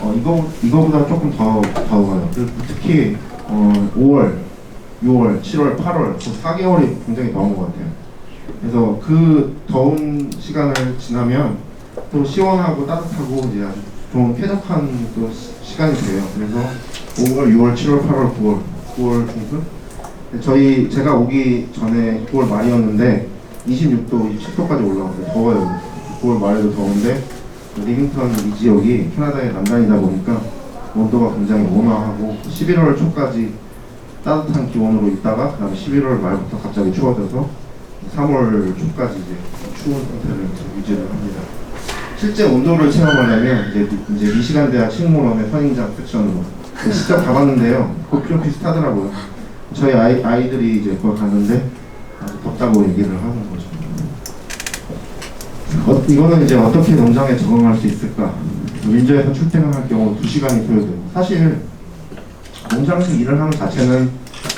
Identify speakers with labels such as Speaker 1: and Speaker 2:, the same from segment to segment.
Speaker 1: 어, 이거, 이거보다 조금 더 더워요. 그리고 특히 어, 5월, 6월, 7월, 8월 그 4개월이 굉장히 더운 것 같아요. 그래서 그 더운 시간을 지나면 또 시원하고 따뜻하고 이제 아주 좋은 쾌적한 또 시- 시간이 돼요. 그래서 5월, 6월, 7월, 8월, 9월, 9월 중순 저희 제가 오기 전에 9월 말이었는데 26도, 27도까지 올라왔어요. 더워요. 9월 말에도 더운데 리빙턴 이 지역이 캐나다의 남단이다 보니까 온도가 굉장히 온화하고 11월 초까지 따뜻한 기온으로 있다가 그다음에 11월 말부터 갑자기 추워져서 3월 초까지 이제 추운 상태를 유지를 합니다. 실제 온도를 체험하려면 이제, 미- 이제 미시간 대학 식물원의 선인장 섹션으로 직접 가봤는데요. 그거 좀 비슷하더라고요. 저희 아이, 아이들이 이제 거기 갔는데 덥다고 얘기를 하는. 어, 이거는 이제 어떻게 농장에 적응할 수 있을까? 윈저에서 출퇴근할 경우 2시간이 소요되고 사실 농장에서 일을 하는 자체는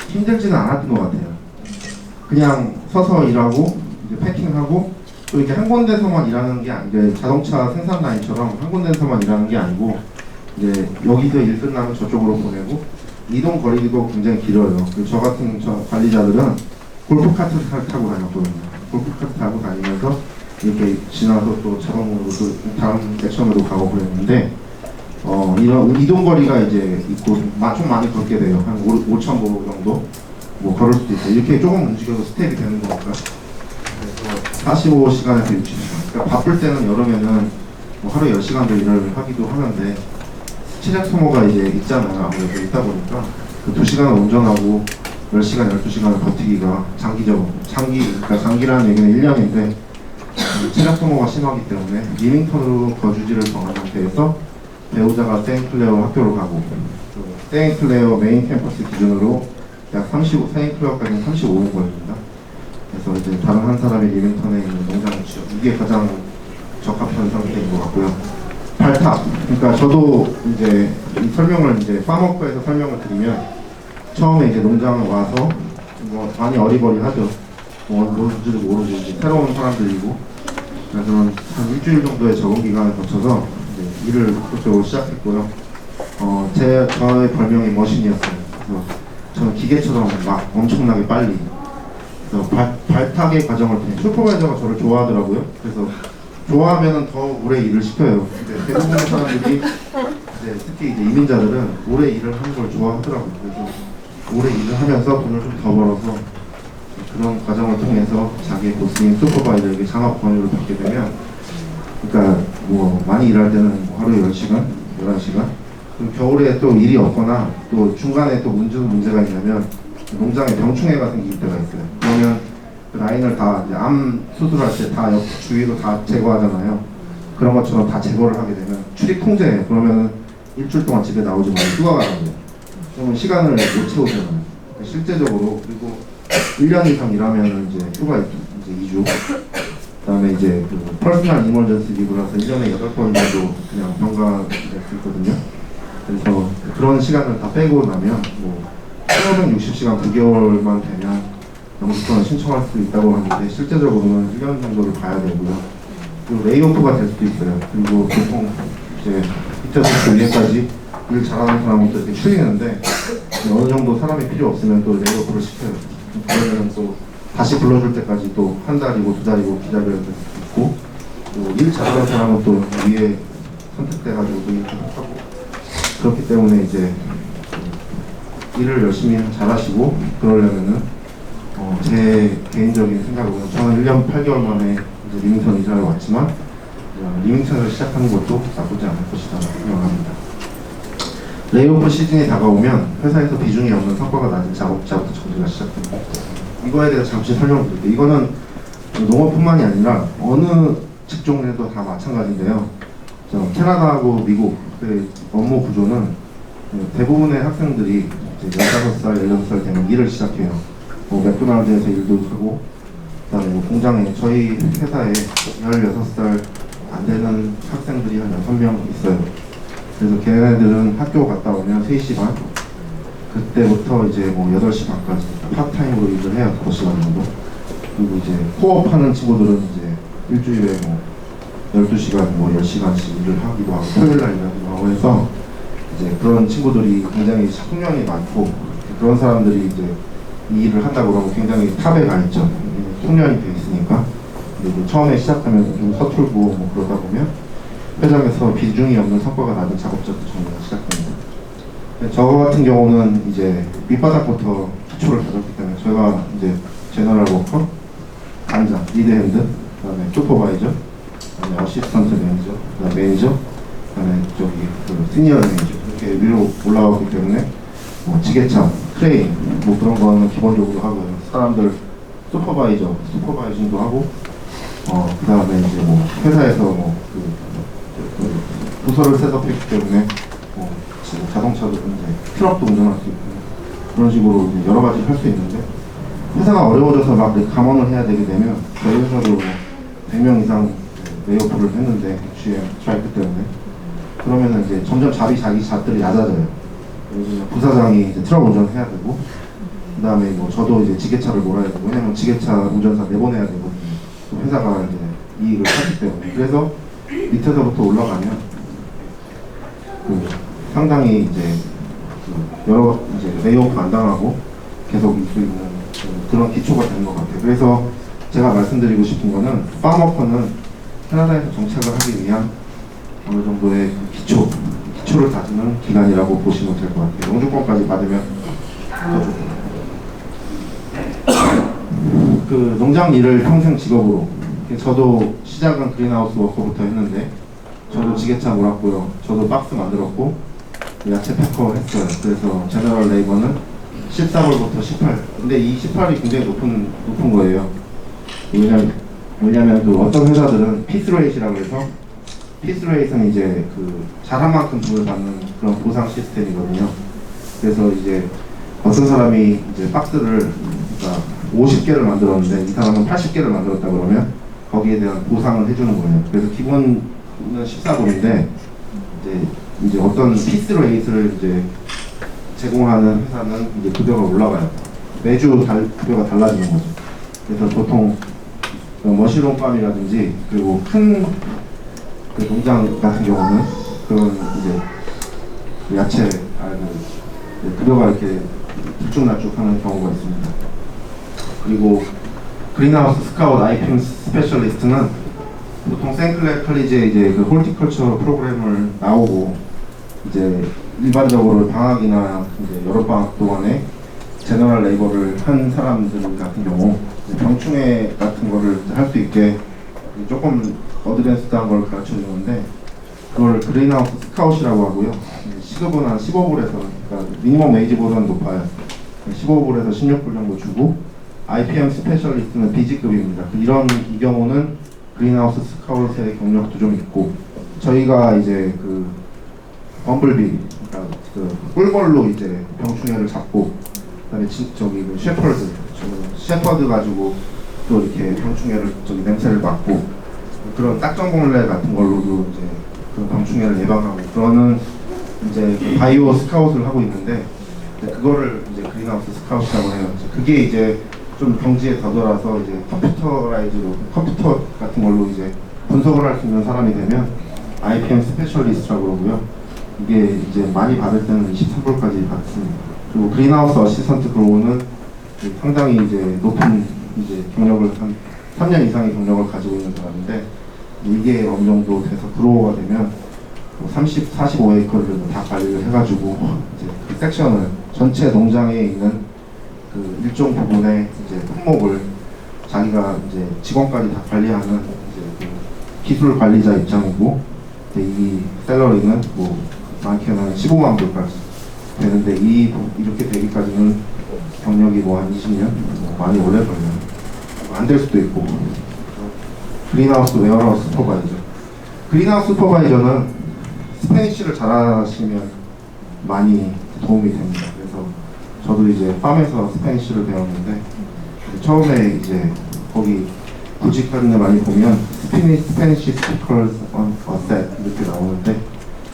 Speaker 1: 힘들지는 않았던 것 같아요. 그냥 서서 일하고 이제 패킹하고 또 이렇게 한 군데서만 일하는 게 아니고 자동차 생산 라인처럼 한 군데서만 일하는 게 아니고 이제 여기서 일 끝나면 저쪽으로 보내고 이동 거리도 굉장히 길어요. 그저 같은 저 관리자들은 골프카트 타- 타고 다녔거든요. 골프카트 타고 다니면서 이렇게 지나서 또 자동으로 또 다음 액션으로 가고 그랬는데 어 이런 이동 거리가 이제 있고 마- 좀 많이 걷게 돼요. 한 5, 5천 보 정도 뭐 걸을 수도 있어요. 이렇게 조금 움직여도 스텝이 되는 거니까. 그래서 45시간에서 60시간. 그러니까 바쁠 때는 여름에는 뭐 하루 10시간도 일을 하기도 하는데 체력 소모가 이제 있잖아요. 아무래도 있다 보니까 그 2시간을 운전하고 10시간, 12시간을 버티기가 장기적으로 장기, 그러니까 장기라는 얘기는 1년인데 체력 소모가 심하기 때문에 리밍턴으로 거주지를 정한 상태에서 배우자가 세인클레어 학교로 가고 그 세인클레어 메인 캠퍼스 기준으로 약 35, 세인클레어까지는 35분 걸립니다. 그래서 이제 다른 한 사람이 리밍턴에 있는 농장 지역 이게 가장 적합한 상태인 것 같고요. 발탑. 그러니까 저도 이제 이 설명을 이제 파머커에서 설명을 드리면 처음에 이제 농장 와서 뭐 많이 어리버리하죠. 뭐 뭔지도 모르고 이제 새로운 사람들이고 그래서 한 일주일 정도의 적응 기간을 거쳐서 일을 본격적으로 시작했고요. 어, 제 저의 별명이 머신이었어요. 그래서 저는 기계처럼 막 엄청나게 빨리 그래서 발, 발탁의 과정을 통해 슈퍼바이저가 저를 좋아하더라고요. 그래서 좋아하면 더 오래 일을 시켜요. 근데 대부분의 사람들이 이제 특히 이제 이민자들은 오래 일을 하는 걸 좋아하더라고요. 그래서 오래 일을 하면서 돈을 좀 더 벌어서 그런 과정을 통해서 자기 보스인 슈퍼바이저에게 장학 권유를 받게 되면 그러니까 뭐 많이 일할 때는 뭐 하루에 10시간, 11시간 그리고 겨울에 또 일이 없거나 또 중간에 또 문제, 문제가 있냐면 농장에 병충해가 생길 때가 있어요. 그러면 그 라인을 다 이제 암 수술할 때다 주위로 다 제거하잖아요. 그런 것처럼 다 제거를 하게 되면 출입 통제예요. 그러면 일주일 동안 집에 나오지 말고 휴가 가라고 해요. 그러면 시간을 못 채우잖아요. 그러니까 실제적으로 그리고 1년 이상 일하면 이제 휴가 이제 2주 그다음에 이제 그 퍼스널 이머전시 리브라서 1년에 8번 정도 그냥 병가될 수 있거든요. 그래서 그런 시간을 다 빼고 나면 뭐 1560시간 9개월만 되면 영주권을 신청할 수 있다고 하는데 실제적으로는 1년 정도를 봐야 되고요. 그리고 레이오프가 될 수도 있어요. 그리고 보통 이제 밑에서부터 위에까지 일 잘하는 사람부터 이렇게 추리는데 어느 정도 사람이 필요 없으면 또 레이오프를 시켜요. 그러면 또 다시 불러줄 때까지 또 한 달이고 두 달이고 기다려야 될 수도 있고 또일 잘하는 사람은 또 위에 선택돼가지고 또 이렇게 하고 그렇기 때문에 이제 일을 열심히 잘하시고 그러려면은 어, 제 개인적인 생각으로는 저는 1년 8개월 만에 리밍턴 이사를 왔지만 어, 리밍턴을 시작하는 것도 나쁘지 않을 것이다 생각합니다. 레이오프 시즌이 다가오면 회사에서 비중이 없는 성과가 낮은 작업자부터 정지가 시작됩니다. 이거에 대해서 잠시 설명드릴게요. 이거는 농업뿐만이 아니라 어느 직종에도 다 마찬가지인데요. 저 캐나다하고 미국 그 업무 구조는 그 대부분의 학생들이 이제 15살, 16살 되면 일을 시작해요. 뭐 맥도날드에서 일도 하고, 그다음에 뭐 공장에 저희 회사에 16살 안 되는 학생들이 한 6명 있어요. 그래서 걔네들은 학교 갔다 오면 3시 반, 그때부터 이제 뭐 8시 반까지 파트타임으로 일을 해요. 5시간 정도. 그리고 이제 코업 하는 친구들은 이제 일주일에 뭐 12시간, 뭐 10시간씩 일을 하기도 하고 토요일 날 일하기도 하고 해서 이제 그런 친구들이 굉장히 숙련이 많고 그런 사람들이 이제 이 일을 한다 그러면 굉장히 탑에 가 있죠. 숙련이 돼 있으니까. 그리고 처음에 시작하면 좀 서툴고 뭐 그러다 보면 회장에서 비중이 없는 성과가 나는 작업자도 정리가 시작됩니다. 저 같은 경우는 이제 밑바닥부터 기초를 다졌기 때문에 저희가 이제 제너럴 워커, 단장, 리드핸드, 그 다음에 슈퍼바이저, 그다음에 어시스턴트 매니저, 그다음에 매니저, 그다음에 저기 그 시니어 매니저 이렇게 위로 올라가기 때문에 뭐 지게차, 크레인 뭐 그런 거는 기본적으로 하고요. 사람들 슈퍼바이저, 슈퍼바이징도 하고 어 그다음에 이제 뭐 회사에서 그 부서를 셋업했기 때문에 뭐 자동차도 이제 트럭도 운전할 수 있고 그런 식으로 이제 여러 가지 할 수 있는데 회사가 어려워져서 막 감원을 해야 되게 되면 저희 회사도 뭐 100명 이상 레이오프를 했는데 GM 스트라이크 때문에 그러면은 이제 점점 자비 자기 잡들이 얕아져요. 그래서 부사장이 이제 트럭 운전해야 되고 그 다음에 뭐 저도 이제 지게차를 몰아야 되고 왜냐면 지게차 운전사 내보내야 되고 또 회사가 이제 이익을 하기 때문에 그래서 밑에서부터 올라가면 그 상당히 이제 그 여러 이제 레이오프 안 당하고 계속 있는 그- 그런 기초가 되는 것 같아요. 그래서 제가 말씀드리고 싶은 거는 파머커는 캐나다에서 정착을 하기 위한 어느 정도의 그 기초, 기초를 다지는 기간이라고 보시면 될 것 같아요. 영주권까지 받으면 더 좋고. 그 농장 일을 평생 직업으로 저도 시작은 그린하우스 워커부터 했는데 저도 지게차 몰았고요. 저도 박스 만들었고 야채 패커 했어요. 그래서 제너럴 레이버는 14벌부터 18. 근데 이 18이 굉장히 높은 높은 거예요. 왜냐면 왜냐면 그 어떤 회사들은 피스레이트라고 해서 피스레이트는 이제 그 잘한 만큼 돈을 받는 그런 보상 시스템이거든요. 그래서 이제 어떤 사람이 이제 박스를 그러니까 50개를 만들었는데 이 사람은 80개를 만들었다 그러면 거기에 대한 보상을 해주는 거예요. 그래서 기본은 14불인데 이제 이제 어떤 피스 레이스를 이제 제공하는 회사는 이제 급여가 올라가요. 매주 달, 급여가 달라지는 거죠. 그래서 보통 그 머시룸팜이라든지 그리고 큰 그 농장 같은 경우는 그런 이제 그 야채 아, 그 급여가 이렇게 들쭉날쭉하는 경우가 있습니다. 그리고 그린하우스 스카웃 아이핀 스페셜리스트는 보통 생클레 칼리지에 이제 그 홀티컬처 프로그램을 나오고 이제 일반적으로 방학이나 이제 여러 방학 동안에 제너럴 레이버를 한 사람들 같은 경우 병충해 같은 거를 할 수 있게 조금 어드밴스드한 걸 가르쳐 주는데 그걸 그린하우스 스카웃이라고 하고요. 시급은 한 15불에서 그러니까 미니멈 웨이지보다는 높아요. 15불에서 16불 정도 주고 IPM 스페셜리스트는 B직급입니다. 그 이런 이 경우는 그린하우스 스카웃의 경력도 좀 있고 저희가 이제 그 범블비 그러니까 그 꿀벌로 이제 병충해를 잡고 그다음에 진, 저기 그 셰퍼드 저 셰퍼드 가지고 또 이렇게 병충해를 저기 냄새를 맡고 그런 딱정벌레 같은 걸로도 이제 그 병충해를 예방하고 그러는 이제 그 바이오 스카웃을 하고 있는데 그거를 이제 그린하우스 스카웃이라고 해요. 그게 이제 좀 경지에 더돌아서 이제 컴퓨터라이즈로 컴퓨터 같은 걸로 이제 분석을 할 수 있는 사람이 되면 IPM 스페셜리스트라고 그러고요. 이게 이제 많이 받을 때는 23불까지 받습니다. 그리고 그린하우스 어시스턴트 그로우는 상당히 이제 높은 이제 경력을 한 3년 이상의 경력을 가지고 있는 사람인데 이게 어느 정도 돼서 그로우가 되면 뭐 30, 45에이커를 다 관리를 해가지고 이제 그 섹션을 전체 농장에 있는 그 일종 부분의 이제 품목을 자기가 이제 직원까지 다 관리하는 이제 그 기술 관리자 입장이고 이 셀러리는 뭐 많게는 한 15만 불까지 되는데 이 이렇게 되기까지는 경력이 뭐 한 20년 뭐 많이 오래 걸려요. 안될 수도 있고 그린하우스 웨어하우스 슈퍼바이저 그린하우스 슈퍼바이저는 스페니쉬를 잘하시면 많이 도움이 됩니다. 저도 이제 팜에서 스페니쉬를 배웠는데 처음에 이제 거기 구직하는 데 많이 보면 스피니, 스페니쉬 a set 이렇게 나오는데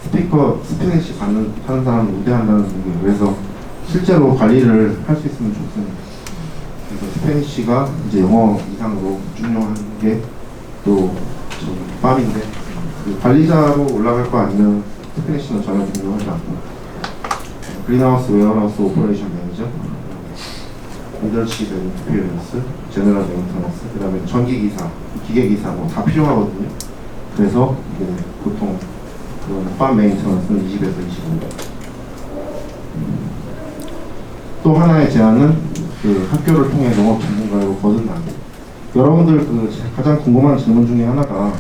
Speaker 1: 스피커 스페니쉬 받는 하는 사람은 우대한다는 게 그래서 실제로 관리를 할 수 있으면 좋습니다. 그래서 스페니쉬가 이제 영어 이상으로 중요한 게또 팜인데 그 관리자로 올라갈 거 아니면 테크니션은 전혀 등록하지 않고 그린하우스 웨어하우스 오퍼레이션 매니저 리더십 앤 피어런스 제너럴 메인터넌스 그 다음에 전기기사 기계기사 뭐 다 필요하거든요 그래서 이제 보통 그팜 메인터넌스는 20에서 25. 또 하나의 제안은 그 학교를 통해 농업 전문가로 거듭나기. 여러분들 그 가장 궁금한 질문 중에 하나가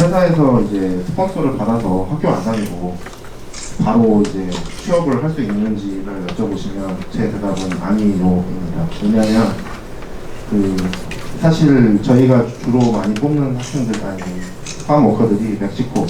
Speaker 1: 회사에서 이제 스폰서를 받아서 학교 안 다니고 바로 이제 취업을 할 수 있는지를 여쭤보시면 제 대답은 아니요입니다. 왜냐하면 그 사실 저희가 주로 많이 뽑는 학생들 아니 팜워커들이 멕시코